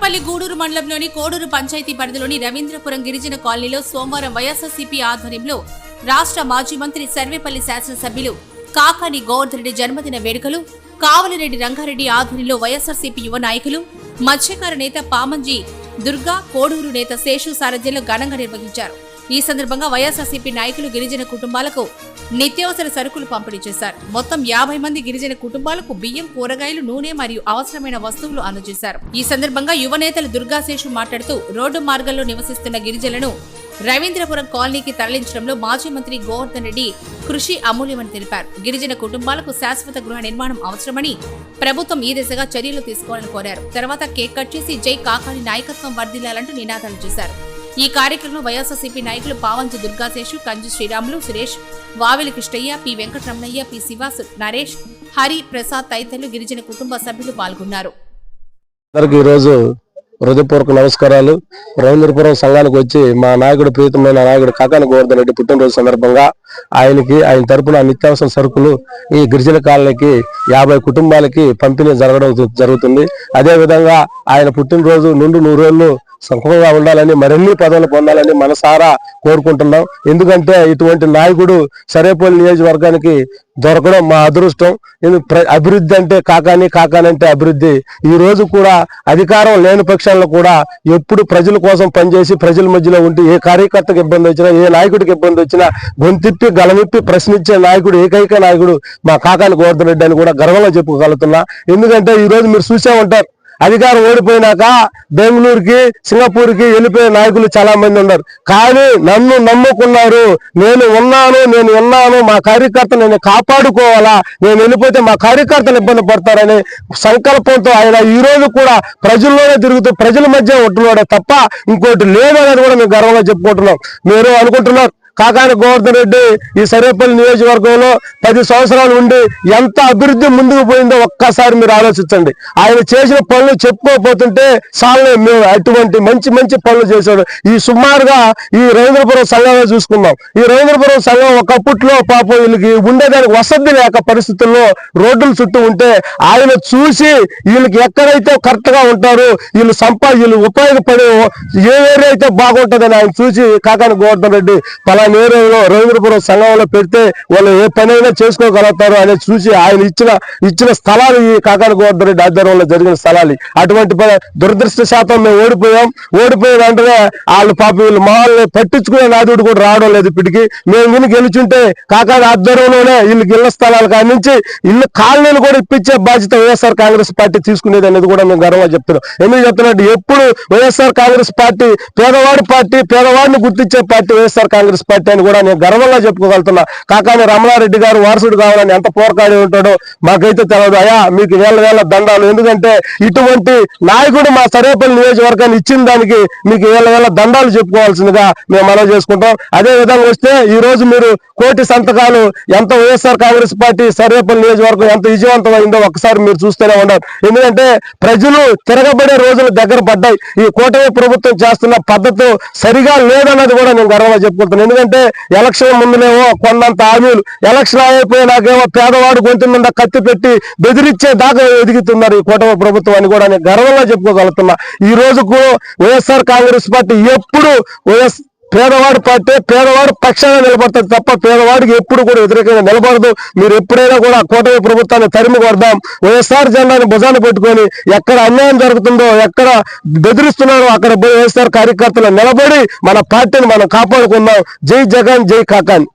తాడేపల్లి గూడూరు మండలంలోని కోడూరు పంచాయతీ పరిధిలోని రవీంద్రపురం గిరిజన కాలనీలో సోమవారం వైఎస్ఆర్సీపీ ఆధ్వర్యంలో రాష్ట్ర మాజీ మంత్రి సర్వేపల్లి శాసనసభ్యులు కాకాని గోవర్ధరెడ్డి జన్మదిన వేడుకలు కావలిరెడ్డి రంగారెడ్డి ఆధ్వర్యంలో వైఎస్ఆర్సీపీ యువ నాయకులు మత్స్యకార నేత పామంజీ దుర్గా కోడూరు నేత శేషు సారథ్యంలో ఘనంగా నిర్వహించారు. ఈ సందర్భంగా వైఎస్ఆర్సీపీ నాయకులు గిరిజన కుటుంబాలకు నిత్యావసర సరుకులు పంపిణీ చేశారు. మొత్తం యాభై మంది గిరిజన కుటుంబాలకు బియ్యం కూరగాయలు నూనె మరియు అవసరమైన వస్తువులు అందజేశారు. ఈ సందర్భంగా యువ నేతలు దుర్గాశేషు మాట్లాడుతూ రోడ్డు మార్గంలో నివసిస్తున్న గిరిజనులను రవీంద్రపురం కాలనీకి తరలించడంలో మాజీ మంత్రి గోవర్ధన్ రెడ్డి కృషి అమూల్యమని తెలిపారు. గిరిజన కుటుంబాలకు శాశ్వత గృహ నిర్మాణం అవసరమని ప్రభుత్వం ఈ దిశగా చర్యలు తీసుకోవాలని కోరారు. తర్వాత కేక్ కట్ చేసి జై కాకాని నాయకత్వం వర్ధిల్లాలంటూ నినాదాలు చేశారు. ఈ కార్యక్రమంలో వైఎస్ఆర్సీపీ నాయకులు పావంజి దుర్గాశేషు కంజు శ్రీరాములు సురేష్ వావిలి కృష్ణయ్య పి వెంకటరమణయ్య పి శివాస్ నరేష్ హరి ప్రసాద్ తదితరులు గిరిజన కుటుంబ సభ్యులు పాల్గొన్నారు. ఈరోజు హృదయపూర్వక నమస్కారాలు. రవీంద్రపురం సంఘానికి వచ్చి మా నాయకుడు ప్రీతమైన నాయకుడు కాకాని గోవర్ధన్ రెడ్డి పుట్టినరోజు సందర్భంగా ఆయనకి ఆయన తరపున నిత్యావసర సరుకులు ఈ గిరిజన కాలనీకి యాభై కుటుంబాలకి పంపిణీ జరగడం జరుగుతుంది. అదే విధంగా ఆయన పుట్టినరోజు నుండి నూరేళ్ళు సుఖంగా ఉండాలని మరిన్ని పదవులు పొందాలని మనసారా కోరుకుంటున్నాం. ఎందుకంటే ఇటువంటి నాయకుడు సరేపల్లి నియోజకవర్గానికి దొరకడం మా అదృష్టం. అభివృద్ధి అంటే కాకాని కాకాని అంటే అభివృద్ధి. ఈ రోజు కూడా అధికారం లేని పక్షాల్లో కూడా ఎప్పుడు ప్రజల కోసం పనిచేసి ప్రజల మధ్యలో ఉంటే ఏ కార్యకర్తకు ఇబ్బంది వచ్చినా ఏ నాయకుడికి ఇబ్బంది వచ్చినా గొంతిప్పి గలమిప్పి ప్రశ్నించే నాయకుడు ఏకైక నాయకుడు మా కాకాని గోవర్ధన్ రెడ్డి అని కూడా గర్వంగా చెప్పుకోగలుగుతున్నా. ఎందుకంటే ఈ రోజు మీరు చూసే ఉంటారు అధికారం ఓడిపోయినాక బెంగళూరుకి సింగపూర్కి వెళ్ళిపోయే నాయకులు చాలా మంది ఉన్నారు. కానీ నన్ను నమ్ముకున్నారు. నేను ఉన్నాను నేను ఉన్నాను. మా కార్యకర్త నేను కాపాడుకోవాలా? నేను వెళ్ళిపోతే మా కార్యకర్తలు ఇబ్బంది పడతారని సంకల్పంతో ఆయన ఈ రోజు కూడా ప్రజల్లోనే తిరుగుతూ ప్రజల మధ్య ఉంటున్నాడే తప్ప ఇంకోటి లేదనేది కూడా మేము గర్వంగా చెప్పుకుంటున్నాం. మీరు అనుకుంటున్నారు? కాకాని గోవర్ధన్ రెడ్డి ఈ సరేపల్లి నియోజకవర్గంలో పది సంవత్సరాలు ఉండి ఎంత అభివృద్ధి ముందుకు పోయిందో ఒక్కసారి మీరు ఆలోచించండి. ఆయన చేసిన పనులు చెప్పుకోకపోతుంటే చాలే మేము అటువంటి మంచి మంచి పనులు చేశాడు. ఈ సుమారుగా ఈ రవీంద్రపురం సంఘంలో చూసుకుందాం. ఈ రవీంద్రపురం సంఘం ఒకప్పట్లో పాపం వీళ్ళకి ఉండేదానికి వసతి లేక పరిస్థితుల్లో రోడ్ల చుట్టూ ఉంటే ఆయన చూసి వీళ్ళకి ఎక్కడైతే కరెక్ట్గా ఉంటారు వీళ్ళు సంపా వీళ్ళు ఉపయోగపడే ఏ ఏరియా అయితే బాగుంటుందని ఆయన చూసి కాకాని గోవర్ధన్ రెడ్డి పలా నేరంలో రవీంద్రపురం సంఘంలో పెడితే వాళ్ళు ఏ పనైనా చేసుకోగలుగుతారు అనేది చూసి ఆయన ఇచ్చిన ఇచ్చిన స్థలాలు ఈ కాకాని గోవర్ధన్ ఆధ్వర్యంలో జరిగిన స్థలాలు. అటువంటి ప- దురదృష్ట శాతం మేము ఓడిపోయాం. ఓడిపోయిన వెంటనే వాళ్ళు పాప వీళ్ళు మామూలు పట్టించుకునే నాదుడు కూడా రావడం లేదు ఇప్పటికి. మేము వీళ్ళు గెలుచుంటే కాకాని ఆధ్వర్యంలోనే వీళ్ళకి ఇళ్ళ స్థలాలు కానించి ఇల్లు కాలనీలు కూడా ఇప్పించే బాధ్యత వైఎస్ఆర్ కాంగ్రెస్ పార్టీ తీసుకునేది అనేది కూడా మేము గర్వంగా చెప్తున్నాం. ఎందుకు చెప్తున్నట్టు ఎప్పుడు వైఎస్ఆర్ కాంగ్రెస్ పార్టీ పేదవాడి పార్టీ పేదవాడిని గుర్తించే పార్టీ వైఎస్ఆర్ కాంగ్రెస్ పార్టీ అని కూడా నేను గర్వంగా చెప్పుకోగలుగుతున్నా. కాకాని రమణారెడ్డి గారు వారసుడు కావాలని ఎంత పోరకాడి ఉంటాడో మాకైతే తెలియదు అయా మీకు వేల వేల దండాలు. ఎందుకంటే ఇటువంటి నాయకుడు మా సరేపల్లి నియోజకవర్గాన్ని ఇచ్చిన దానికి మీకు వేల వేల దండాలు చెప్పుకోవాల్సిందిగా మేము మనవి చేసుకుంటాం. అదే విధంగా వస్తే ఈ రోజు మీరు కోటి సంతకాలు ఎంత వైఎస్ఆర్ కాంగ్రెస్ పార్టీ సర్వేపల్లి నియోజకవర్గం ఎంత విజయవంతమైందో ఒకసారి మీరు చూస్తూనే ఉన్నారు ఎందుకంటే ప్రజలు తిరగబడే రోజులు దగ్గర పడ్డాయి. ఈ కూటమి ప్రభుత్వం చేస్తున్న పద్ధతి సరిగా లేదన్నది కూడా నేను గర్వంగా చెప్పుకుంటున్నాను. ఎందుకంటే ఎలక్షన్ ముందునేమో కొండంత హామీలు. ఎలక్షన్ అయిపోయినాకేమో పేదవాడు గొంతు మీద కత్తి పెట్టి బెదిరించే దాకా ఎదుగుతున్నారు ఈ కూటమి ప్రభుత్వం అని కూడా నేను గర్వంగా చెప్పుకోగలుగుతున్నా. ఈ రోజుకు వైఎస్ఆర్ కాంగ్రెస్ పార్టీ ఎప్పుడు వైఎస్ పేదవాడు పార్టీ పేదవాడు పక్షాన నిలబడతాడు తప్ప పేదవాడికి ఎప్పుడు కూడా వ్యతిరేకంగా నిలబడదు. మీరు ఎప్పుడైనా కూడా కూటమి ప్రభుత్వాన్ని తరిమి కొడదాం. వైఎస్ఆర్ జెండాని భుజాన్ని పెట్టుకొని ఎక్కడ అన్యాయం జరుగుతుందో ఎక్కడ బెదిరిస్తున్నారో అక్కడ వైఎస్ఆర్ కార్యకర్తలు నిలబడి మన పార్టీని మనం కాపాడుకుందాం. జై జగన్ జై కాకాన్